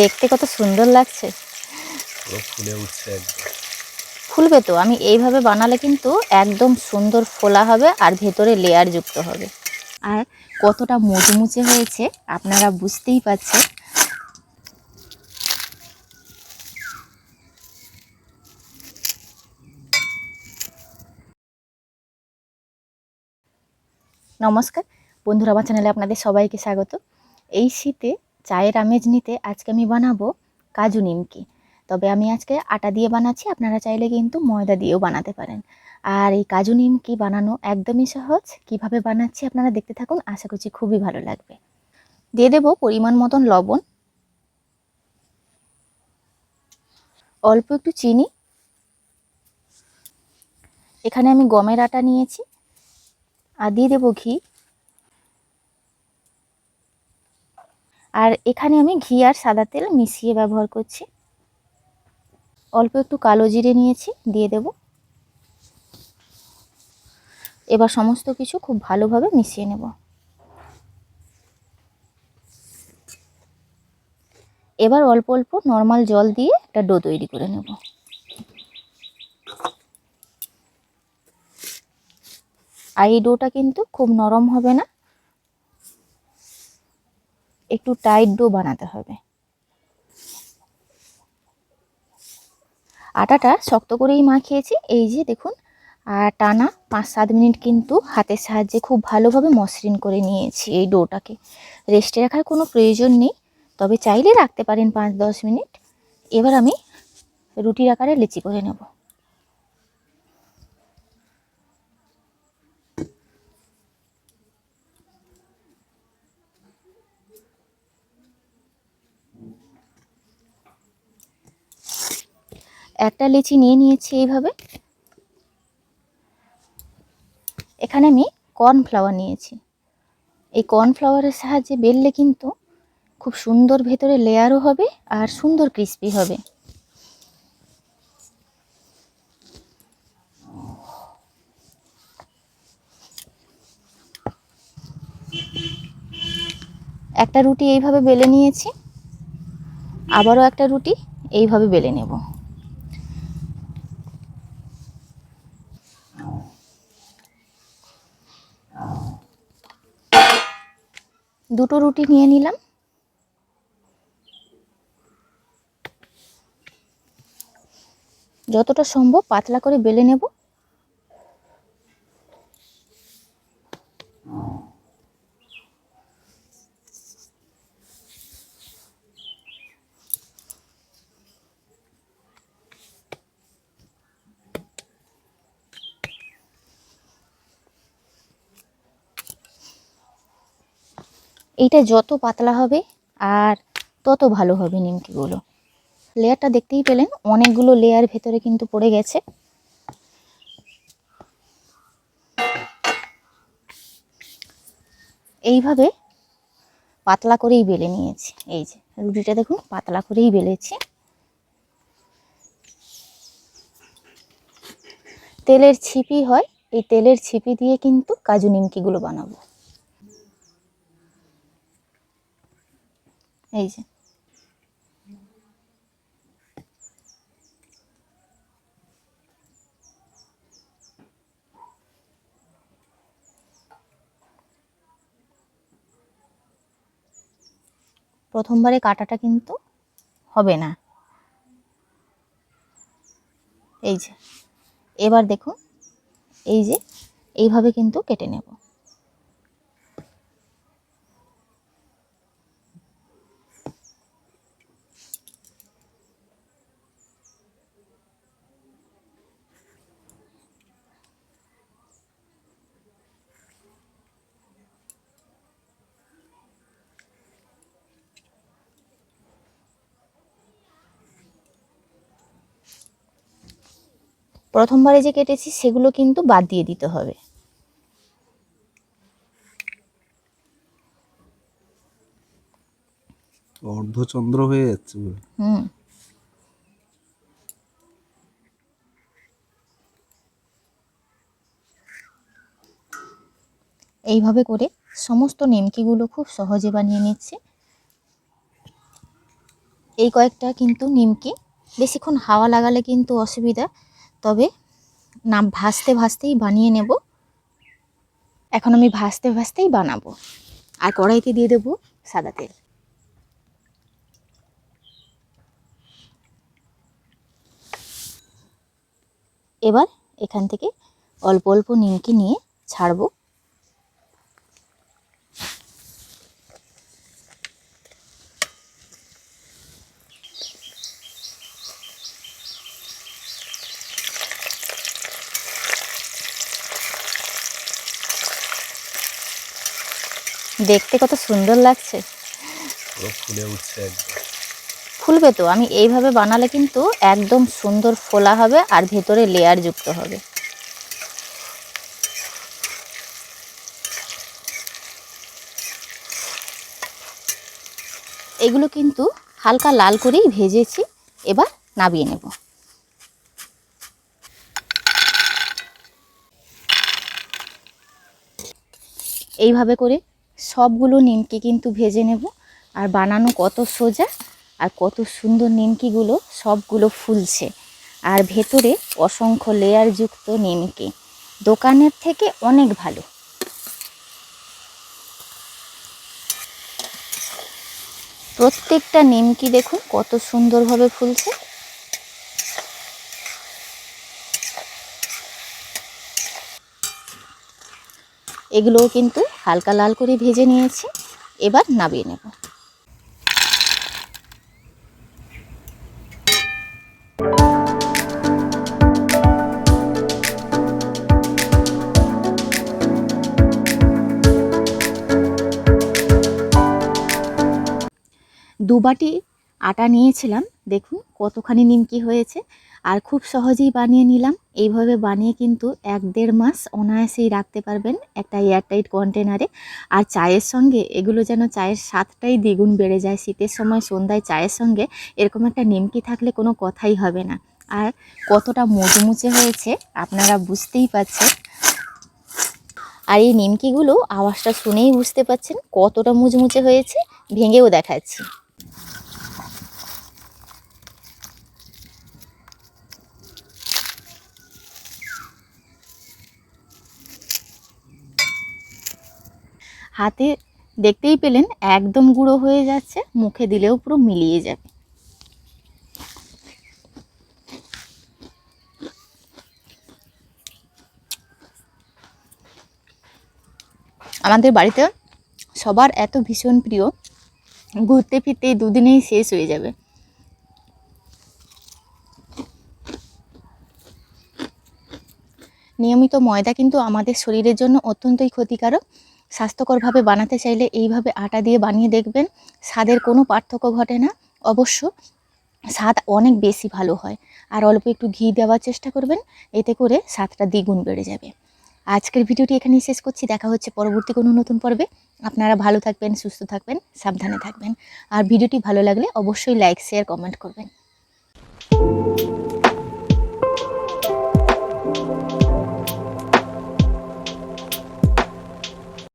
দেখতে কত সুন্দর লাগছে। পুরো ফুলে উঠছে ফুলবে তো আমি এইভাবে বানালে কিন্তু একদম সুন্দর ফোলা হবে আর ভেতরে লেয়ার যুক্ত হবে। আর কতটা মুচমুচে হয়েছে আপনারা বুঝতেই পারছেন। নমস্কার বন্ধুরা আমার চ্যানেলে আপনাদের সবাইকে স্বাগত। এই শীতে চায়ের আমেজ নিতে আজকে আমি বানাবো কাজু নিমকি। তবে আমি আজকে আটা দিয়ে বানাচ্ছি, আপনারা চাইলে কিন্তু ময়দা দিয়েও বানাতে পারেন। আর এই কাজু নিমকি বানানো একদমই সহজ। কীভাবে বানাচ্ছি আপনারা দেখতে থাকুন, আশা করছি খুবই ভালো লাগবে। দিয়ে দেবো পরিমাণ মতন লবণ, অল্প একটু চিনি। এখানে আমি গমের আটা নিয়েছি। আর দিয়ে দেবো ঘি। আর এখানে আমি ঘি আর সাদা তেল মিশিয়ে ব্যবহার করছি। অল্প একটু কালো জিরে নিয়েছি, দিয়ে দেব। এবার সমস্ত কিছু খুব ভালোভাবে মিশিয়ে নেব। এবার অল্প অল্প নর্মাল জল দিয়ে একটা ডো তৈরি করে নেব। আর এই ডোটা কিন্তু খুব নরম হবে না। একটু টাইট ডো বানাতে হবে। আটাটা শক্ত করেই মাখিয়েছি, এই যে দেখুন, আর টানা পাঁচ সাত মিনিট কিন্তু হাতের সাহায্যে খুব ভালোভাবে মসৃণ করে নিয়েছি এই ডোটাকে। রেস্টে রাখার কোনো প্রয়োজন নেই, তবে চাইলে রাখতে পারেন পাঁচ দশ মিনিট। এবার আমি রুটির আকারে লেচি করে নেব। একটা লিচি নিয়ে নিয়েছি এইভাবে। এখানে আমি কর্নফ্লাওয়ার নিয়েছি। এই কর্নফ্লাওয়ারের সাহায্যে বেললে কিন্তু খুব সুন্দর ভেতরে লেয়ারও হবে আর সুন্দর ক্রিস্পি হবে। একটা রুটি এইভাবে বেলে নিয়েছি। আবারও একটা রুটি এইভাবে বেলে নেব। দুটো রুটি নিয়ে নিলাম। যতটা সম্ভব পাতলা করে বেলে নেব। এইটা যত পাতলা হবে আর তত ভালো হবে নিমকিগুলো। লেয়ারটা দেখতেই পেলেন, অনেকগুলো লেয়ার ভেতরে কিন্তু পড়ে গেছে। এইভাবে পাতলা করেই বেলে নিয়েছি। এই যে, রুটিটা দেখুন, পাতলা করেই বেলেছি। তেলের ছিপি হয়, এই তেলের ছিপি দিয়ে কিন্তু কাজু নিমকিগুলো বানাবো। এই যে। প্রথমবারে কাটাটা কিন্তু হবে না। এই যে। এবার দেখুন, এই যে, এইভাবে কিন্তু কেটে নেব। প্রথমবারে যে কেটেছি সেগুলো কিন্তু বাদ দিয়ে দিতে হবে। অর্ধচন্দ্র হয়ে যাচ্ছে হুম। এইভাবে করে সমস্ত নিমকিগুলো খুব সহজে বানিয়ে নিচ্ছে। এই কয়েকটা কিন্তু নিমকি বেশিক্ষণ হাওয়া লাগালে কিন্তু অসুবিধা। তবে না ভাজতে ভাজতেই বানিয়ে নেব। এখন আমি ভাজতে ভাজতেই বানাবো। আর কড়াইতে দিয়ে দেবো সাদা তেল। এবার এখান থেকে অল্প অল্প নিমকি নিয়ে ছাড়বো। দেখতে কত সুন্দর লাগছে। ফুলে উঠছে ফুলবে তো আমি এইভাবে বানালে কিন্তু একদম সুন্দর ফোলা হবে আর ভেতরে লেয়ার যুক্ত হবে। এগুলো কিন্তু হালকা লাল করেই ভেজেছি এবার নাবিয়ে নেব। এইভাবে করে সবগুলো নিমকি কিন্তু ভেজে নেব। আর বানানো কত সোজা আর কত সুন্দর নিমকিগুলো সবগুলো ফুলছে। আর ভেতরে অসংখ্য লেয়ার যুক্ত নিমকি। দোকানের থেকে অনেক ভালো। প্রত্যেকটা নিমকি দেখুন কত সুন্দরভাবে ফুলছে। এগুলোও কিন্তু হালকা লাল করে ভেজে নিয়েছি। এবার নামিয়ে নেব। দুবাটি আটা নিয়েছিলাম। দেখুন কতখানি নিমকি হয়েছে। আর খুব সহজেই বানিয়ে নিলাম। এইভাবে বানিয়ে কিন্তু এক দেড় মাস অনায়াসেই রাখতে পারবেন একটা এয়ারটাইট কন্টেনারে। আর চায়ের সঙ্গে এগুলো যেন চায়ের স্বাদটাই দ্বিগুণ বেড়ে যায়। শীতের সময় সন্ধ্যায় চায়ের সঙ্গে এরকম একটা নিমকি থাকলে কোনো কথাই হবে না। আর কতটা মুচমুচে হয়েছে আপনারা বুঝতেই পারছেন। আর এই নিমকিগুলো আওয়াজটা শুনেই বুঝতে পারছেন কতটা মুচমুচে হয়েছে। ভেঙেও দেখাচ্ছি। হাতে দেখতেই পেলেন একদম গুঁড়ো হয়ে যাচ্ছে, মুখে দিলেও পুরো মিলিয়ে যাবে। আমাদের বাড়িতে সবার এত ভীষণ প্রিয়, ঘুরতে ফিরতে দুদিনেই শেষ হয়ে যাবে। নিয়মিত ময়দা কিন্তু আমাদের শরীরের জন্য অত্যন্তই ক্ষতিকারক। স্বাস্থ্যকরভাবে বানাতে চাইলে এইভাবে আটা দিয়ে বানিয়ে দেখবেন, স্বাদের কোনো পার্থক্য ঘটে না। অবশ্য স্বাদ অনেক বেশি ভালো হয়। আর অল্প একটু ঘি দেওয়ার চেষ্টা করবেন, এতে করে স্বাদটা দ্বিগুণ বেড়ে যাবে। আজকের ভিডিওটি এখানেই শেষ করছি। দেখা হচ্ছে পরবর্তী কোনো নতুন পর্বে। আপনারা ভালো থাকবেন, সুস্থ থাকবেন, সাবধানে থাকবেন। আর ভিডিওটি ভালো লাগলে অবশ্যই লাইক, শেয়ার, কমেন্ট করবেন।